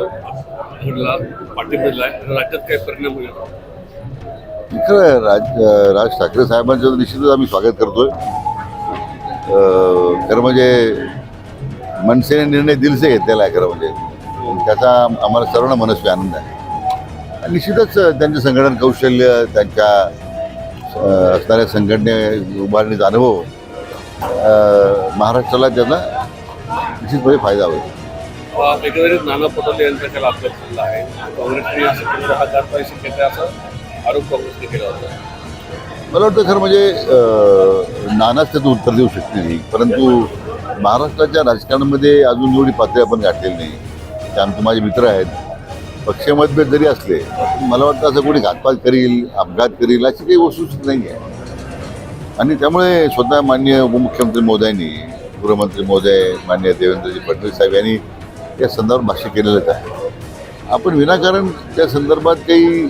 पाठिंबा आहे राज्यात परिणाम होईल? खरं राज राज ठाकरे साहेबांचं निश्चितच आम्ही स्वागत करतोय. अं, खरं म्हणजे मनसेने निर्णय दिलसे घेतलेला आहे खरं म्हणजे. त्याचा आम्हाला सर्वांना मनस्वी आनंद आहे. निश्चितच त्यांचे संघटन कौशल्य त्यांच्या असणाऱ्या संघटने उभारणीचा अनुभव अं, महाराष्ट्राला त्याचा निश्चितपणे फायदा होईल. एकंदरीत नाना पटोले यांचा त्याला अभ्यास ठरला आहे. काँग्रेसने असं शक्यतो हा करता शक्यता असा आरोप काँग्रेसने केला होता. मला वाटतं खरं म्हणजे नानाच त्याचं उत्तर देऊ शकते नाही. परंतु महाराष्ट्राच्या राजकारणामध्ये अजून एवढी पातळी आपण गाठलेली नाही. ते आमचे माझे मित्र आहेत. पक्ष मतभेद जरी असले मला वाटतं असं कोणी घातपात करील अपघात करील अशी काही वस्तुस्थिती नाही आहे आणि त्यामुळे स्वतः मान्य उपमुख्यमंत्री महोदयांनी गृहमंत्री महोदय मान्य देवेंद्रजी फडणवीस साहेब यांनी या संदर्भात भाष्य केलेलंच आहे. आपण विनाकारण त्या संदर्भात काही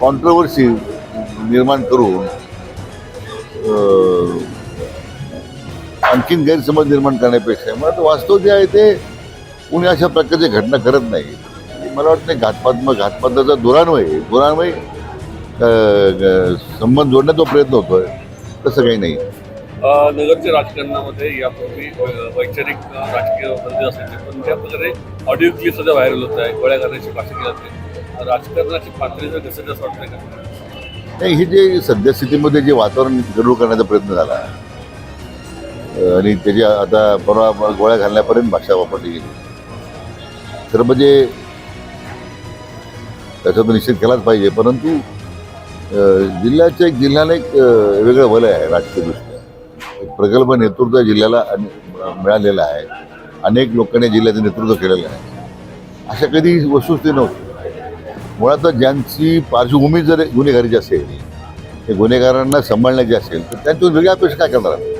कॉन्ट्रोवर्सी निर्माण करून आणखीन गैरसमज निर्माण करण्यापेक्षा मला तर वास्तव जे आहे ते कुणी अशा प्रकारची घटना करत नाही. मला वाटतं घातपात मग घातपाताचा दुरान्वय दुरान्वय संबंध जोडण्याचा प्रयत्न होतोय तसं काही नाही. नगरच्या राजकारणामध्ये यापूर्वी वैचारिक राजकीय बंदी असायचे पण त्या प्रकारे ऑडिओ क्लिप सध्या व्हायरल होत आहे गोळ्या घालण्याची भाषा केली जाते. राजकारणाची पातळी जर कसं जास्त वाटतं का? नाही हे जे सद्यस्थितीमध्ये जे वातावरण गडूळ करण्याचा प्रयत्न झाला आणि त्याची आता परवा गोळ्या घालण्यापर्यंत भाषा वापरली गेली. तर म्हणजे त्याचा तर निश्चित केलाच पाहिजे परंतु जिल्ह्याच्या एक जिल्ह्याला एक वेगळं वलय आहे राजकीय दृष्टी प्रगल्भ नेतृत्व जिल्ह्याला मिळालेलं आहे. अनेक लोकांनी जिल्ह्याचं नेतृत्व केलेलं आहे. अशा कधी वस्तुस्थिती नव्हती. मुळात ज्यांची पार्श्वभूमी जर गुन्हेगारीची असेल ते गुन्हेगारांना सांभाळण्याची असेल तर त्यांच्यावर वेगळ्या अपेक्षा काय करणार